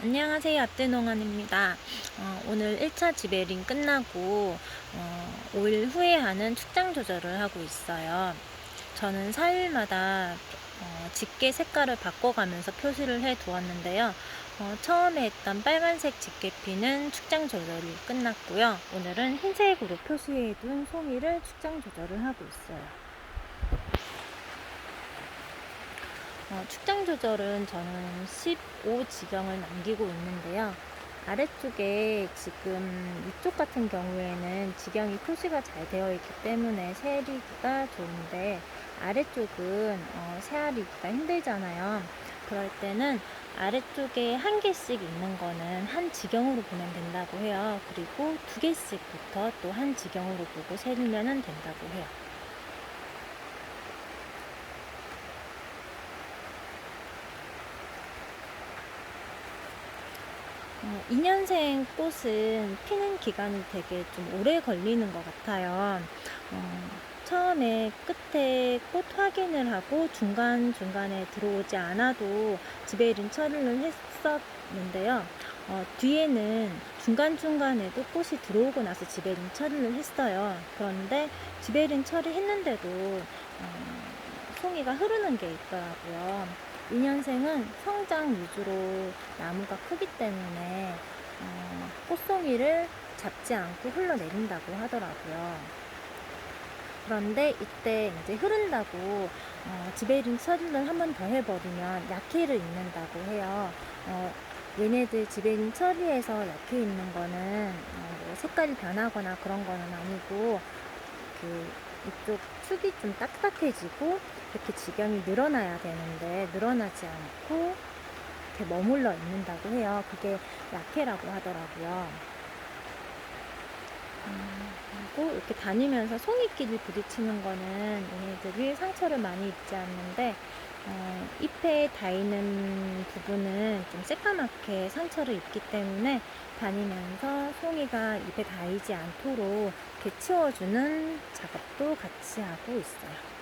안녕하세요. 앞대농원입니다. 어, 오늘 1차 지베링 끝나고 어, 5일 후에 하는 축장 조절을 하고 있어요. 저는 4일마다 어, 집게 색깔을 바꿔가면서 표시를 해 두었는데요. 어, 처음에 했던 빨간색 집게피는 축장 조절이 끝났고요. 오늘은 흰색으로 표시해 둔 송이를 축장 조절을 하고 있어요. 어, 축장 조절은 저는 15 지경을 남기고 있는데요. 아래쪽에 지금 이쪽 같은 경우에는 지경이 표시가 잘 되어 있기 때문에 세리기가 좋은데 아래쪽은 어, 세아리기가 힘들잖아요. 그럴 때는 아래쪽에 한 개씩 있는 거는 한 지경으로 보면 된다고 해요. 그리고 두 개씩부터 또 한 지경으로 보고 세리면 된다고 해요. 어, 2년생 꽃은 피는 기간이 되게 좀 오래 걸리는 것 같아요. 어, 처음에 끝에 꽃 확인을 하고 중간중간에 들어오지 않아도 지베린 처리를 했었는데요. 어, 뒤에는 중간중간에도 꽃이 들어오고 나서 지베린 처리를 했어요. 그런데 지베린 처리했는데도 어, 송이가 흐르는 게 있더라고요. 2년생은 성장 위주로 나무가 크기 때문에 어, 꽃송이를 잡지 않고 흘러내린다고 하더라고요. 그런데 이때 이제 흐른다고 어, 지베린 처리를 한 번 더 해버리면 약해를 입는다고 해요. 어, 얘네들 지베린 처리에서 약해 있는 거는 어, 뭐 색깔이 변하거나 그런 거는 아니고 그 이쪽 축이 좀 딱딱해지고 이렇게 지경이 늘어나야 되는데 늘어나지 않고 이렇게 머물러 있는다고 해요. 그게 약해라고 하더라고요. 음, 그리고 이렇게 다니면서 송이끼리 부딪히는 거는 얘네들이 상처를 많이 입지 않는데 어, 잎에 닿이는 부분은 좀 새까맣게 상처를 입기 때문에 다니면서 송이가 잎에 닿이지 않도록 이렇게 치워주는 작업도 같이 하고 있어요.